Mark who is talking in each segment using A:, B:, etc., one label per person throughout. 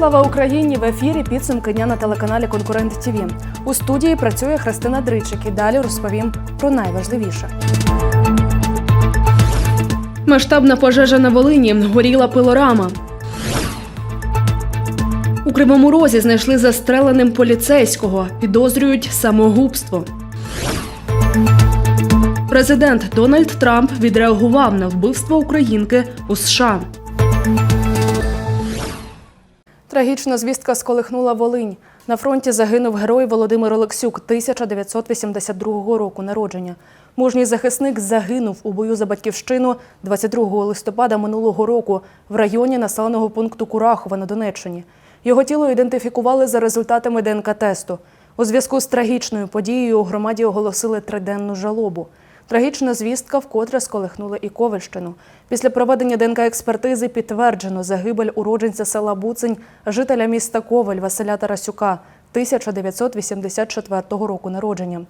A: Слава Україні! В ефірі підсумки дня на телеканалі Конкурент ТІВІ. У студії працює Христина Дричик і далі розповім про найважливіше. Масштабна пожежа на Волині. Горіла пилорама. У Кривому Розі знайшли застреленим поліцейського. Підозрюють самогубство. Президент Дональд Трамп відреагував на вбивство українки у США. Трагічна звістка сколихнула Волинь. На фронті загинув герой Володимир Олексюк 1982 року народження. Мужній захисник загинув у бою за батьківщину 22 листопада минулого року в районі населеного пункту Курахова на Донеччині. Його тіло ідентифікували за результатами ДНК-тесту. У зв'язку з трагічною подією у громаді оголосили триденну жалобу. Трагічна звістка вкотре сколихнула і Ковальщину. Після проведення ДНК-експертизи підтверджено загибель уродженця села Буцень, жителя міста Коваль Василя Тарасюка 1984 року народження.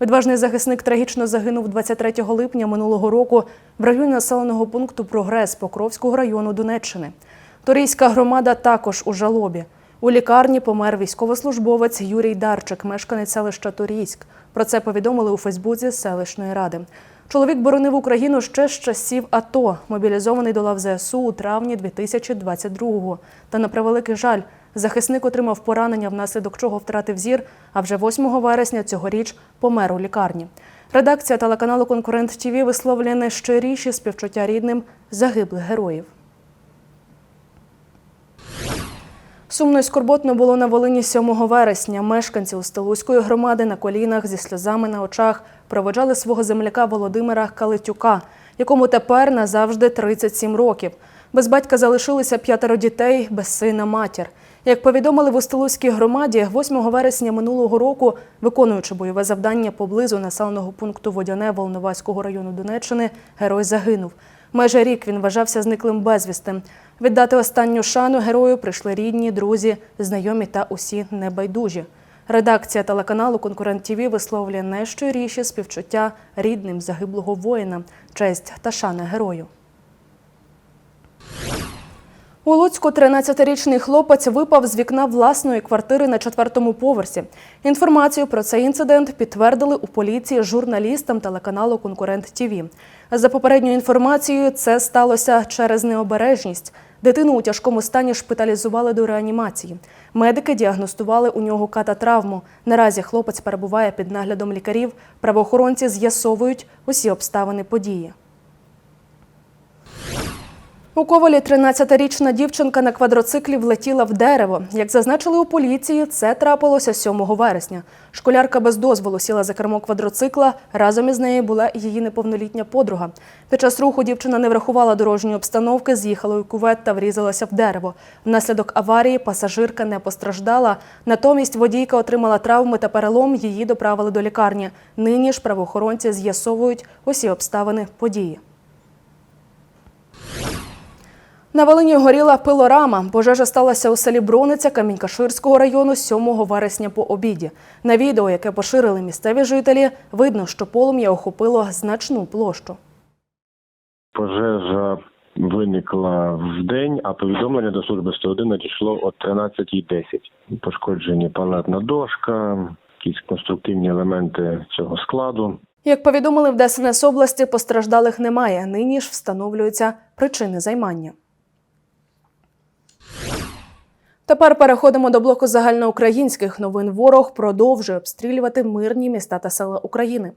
A: Відважний захисник трагічно загинув 23 липня минулого року в районі населеного пункту Прогрес Покровського району Донеччини. Торійська громада також у жалобі. У лікарні помер військовослужбовець Юрій Дарчик, мешканець селища Торійськ. Про це повідомили у Фейсбуці селищної ради. Чоловік боронив Україну ще з часів АТО, мобілізований до лав ЗСУ у травні 2022-го. Та на превеликий жаль, захисник отримав поранення, внаслідок чого втратив зір, а вже 8 вересня цьогоріч помер у лікарні. Редакція телеканалу Конкурент ТІВІ висловлює найщиріші співчуття рідним загиблих героїв. Сумно і скорботно було на Волині 7 вересня. Мешканці Устилузької громади на колінах зі сльозами на очах проводжали свого земляка Володимира Калитюка, якому тепер назавжди 37 років. Без батька залишилися п'ятеро дітей, без сина матір. Як повідомили в Устилузькій громаді, 8 вересня минулого року, виконуючи бойове завдання поблизу населеного пункту Водяне Волноваського району Донеччини, герой загинув. Майже рік він вважався зниклим безвісти. Віддати останню шану герою прийшли рідні, друзі, знайомі та усі небайдужі. Редакція телеканалу Конкурент ТІВІ висловлює найщиріші співчуття рідним загиблого воїна, честь та шана герою. У Луцьку 13-річний хлопець випав з вікна власної квартири на четвертому поверсі. Інформацію про цей інцидент підтвердили у поліції журналістам телеканалу Конкурент ТІВІ. За попередньою інформацією, це сталося через необережність. Дитину у тяжкому стані шпиталізували до реанімації. Медики діагностували у нього кататравму. Наразі хлопець перебуває під наглядом лікарів. Правоохоронці з'ясовують усі обставини події. У Ковалі 13-річна дівчинка на квадроциклі влетіла в дерево. Як зазначили у поліції, це трапилося 7 вересня. Школярка без дозволу сіла за кермо квадроцикла. Разом із нею була її неповнолітня подруга. Під час руху дівчина не врахувала дорожньої обстановки, з'їхала у кувет та врізалася в дерево. Внаслідок аварії пасажирка не постраждала. Натомість водійка отримала травми та перелом. Її доправили до лікарні. Нині ж правоохоронці з'ясовують усі обставини події. На Волині горіла пилорама. Пожежа сталася у селі Брониця Камінькаширського району 7 вересня по обіді. На відео, яке поширили місцеві жителі, видно, що полум'я охопило значну площу.
B: Пожежа виникла в день, а повідомлення до служби 101 надійшло о 13.10. Пошкоджені палетна дошка, якісь конструктивні елементи цього складу.
A: Як повідомили в ДСНС області, постраждалих немає. Нині ж встановлюються причини займання. Тепер переходимо до блоку загальноукраїнських новин. Ворог продовжує обстрілювати мирні міста та села України.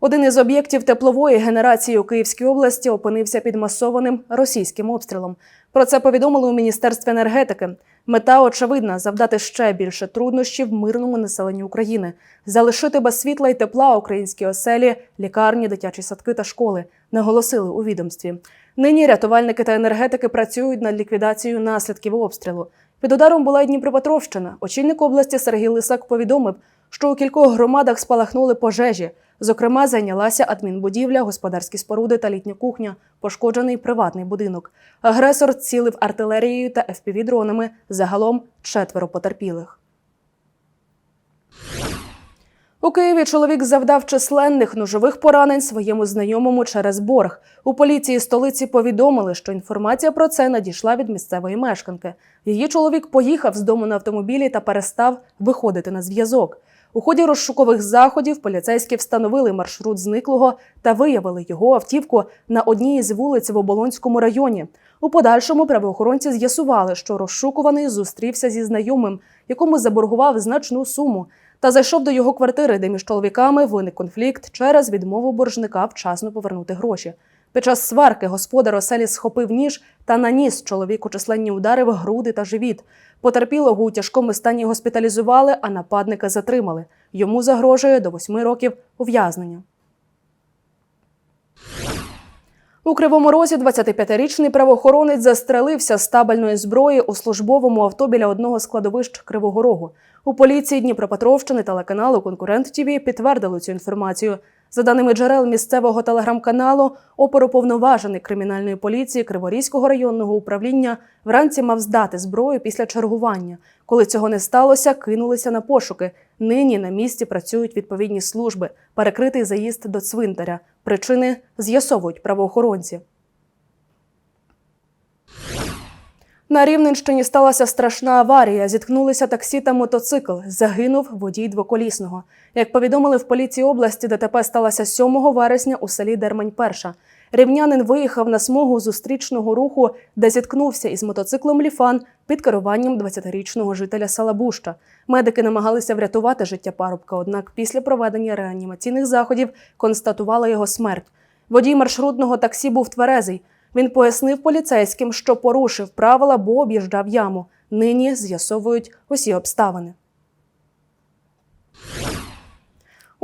A: Один із об'єктів теплової генерації у Київській області опинився під масованим російським обстрілом. Про це повідомили у Міністерстві енергетики. Мета очевидна завдати ще більше труднощів мирному населенню України, залишити без світла і тепла українські оселі, лікарні, дитячі садки та школи, наголосили у відомстві. Нині рятувальники та енергетики працюють над ліквідацією наслідків обстрілу. Під ударом була й Дніпропетровщина. Очільник області Сергій Лисак повідомив, що у кількох громадах спалахнули пожежі. Зокрема, зайнялася адмінбудівля, господарські споруди та літня кухня, пошкоджений приватний будинок. Агресор цілив артилерією та fpv дронами Загалом четверо потерпілих. У Києві чоловік завдав численних ножових поранень своєму знайомому через борг. У поліції столиці повідомили, що інформація про це надійшла від місцевої мешканки. Її чоловік поїхав з дому на автомобілі та перестав виходити на зв'язок. У ході розшукових заходів поліцейські встановили маршрут зниклого та виявили його автівку на одній із вулиць в Оболонському районі. У подальшому правоохоронці з'ясували, що розшукуваний зустрівся зі знайомим, якому заборгував значну суму, та зайшов до його квартири, де між чоловіками виник конфлікт через відмову боржника вчасно повернути гроші. Під час сварки господар оселі схопив ніж та наніс чоловіку численні удари в груди та живіт. Потерпілого у тяжкому стані госпіталізували, а нападника затримали. Йому загрожує до восьми років ув'язнення. У Кривому Розі 25-річний правоохоронець застрелився з табельної зброї у службовому авто біля одного з кладовищ Кривого Рогу. У поліції Дніпропетровщини телеканалу Конкурент ТІВІ підтвердили цю інформацію. За даними джерел місцевого телеграм-каналу, оперуповноважений кримінальної поліції Криворізького районного управління вранці мав здати зброю після чергування. Коли цього не сталося, кинулися на пошуки. Нині на місці працюють відповідні служби, перекритий заїзд до цвинтаря. Причини з'ясовують правоохоронці. На Рівненщині сталася страшна аварія. Зіткнулися таксі та мотоцикл. Загинув водій двоколісного. Як повідомили в поліції області, ДТП сталося 7 вересня у селі Дермень Перша. Рівнянин виїхав на смугу зустрічного руху, де зіткнувся із мотоциклом Ліфан під керуванням 20-річного жителя села Буща. Медики намагалися врятувати життя парубка, однак після проведення реанімаційних заходів констатували його смерть. Водій маршрутного таксі був тверезий. Він пояснив поліцейським, що порушив правила, бо об'їжджав яму. Нині з'ясовують усі обставини.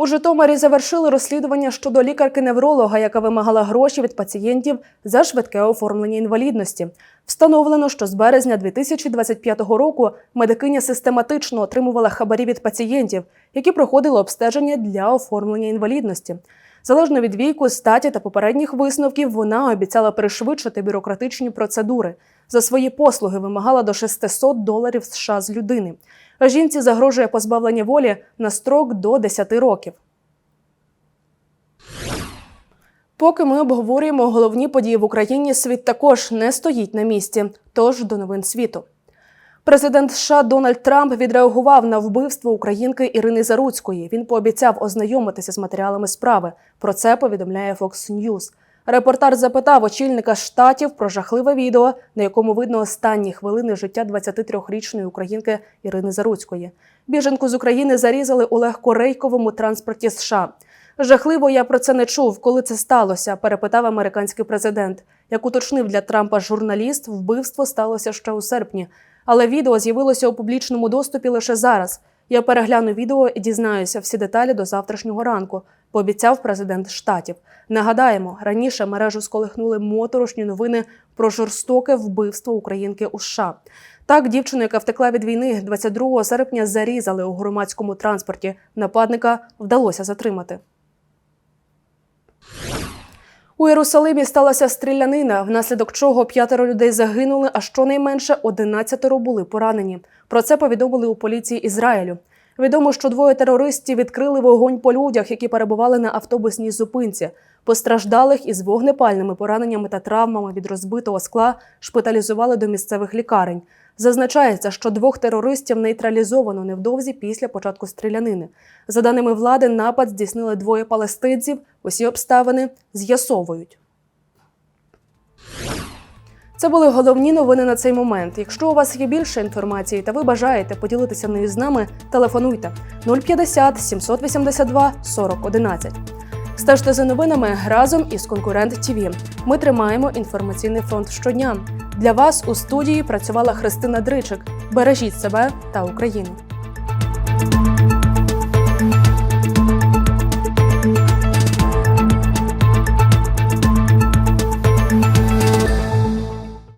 A: У Житомирі завершили розслідування щодо лікарки-невролога, яка вимагала гроші від пацієнтів за швидке оформлення інвалідності. Встановлено, що з березня 2025 року медикиня систематично отримувала хабарі від пацієнтів, які проходили обстеження для оформлення інвалідності. Залежно від віку, статі та попередніх висновків, вона обіцяла пришвидшити бюрократичні процедури. За свої послуги вимагала до 600 доларів США з людини. А жінці загрожує позбавлення волі на строк до 10 років. Поки ми обговорюємо головні події в Україні, світ також не стоїть на місці. Тож до новин світу. Президент США Дональд Трамп відреагував на вбивство українки Ірини Заруцької. Він пообіцяв ознайомитися з матеріалами справи. Про це повідомляє Fox News. Репортер запитав очільника штатів про жахливе відео, на якому видно останні хвилини життя 23-річної українки Ірини Заруцької. Біженку з України зарізали у легкорейковому транспорті США. Жахливо, я про це не чув. Коли це сталося? перепитав американський президент. Як уточнив для Трампа журналіст, вбивство сталося ще у серпні. Але відео з'явилося у публічному доступі лише зараз. Я перегляну відео і дізнаюся всі деталі до завтрашнього ранку, пообіцяв президент штатів. Нагадаємо, раніше мережу сколихнули моторошні новини про жорстоке вбивство українки у США. Так, дівчину, яка втекла від війни, 22 серпня зарізали у громадському транспорті. Нападника вдалося затримати. У Єрусалимі сталася стрілянина, внаслідок чого п'ятеро людей загинули, а щонайменше 11 були поранені. Про це повідомили у поліції Ізраїлю. Відомо, що двоє терористів відкрили вогонь по людях, які перебували на автобусній зупинці. Постраждалих із вогнепальними пораненнями та травмами від розбитого скла шпиталізували до місцевих лікарень. Зазначається, що двох терористів нейтралізовано невдовзі після початку стрілянини. За даними влади, напад здійснили двоє палестинців. Усі обставини з'ясовують. Це були головні новини на цей момент. Якщо у вас є більше інформації та ви бажаєте поділитися нею з нами, телефонуйте 050 782 40 11. Стежте за новинами разом із Конкурент ТІВІ. Ми тримаємо інформаційний фронт щодня. Для вас у студії працювала Христина Дричик. Бережіть себе та Україну.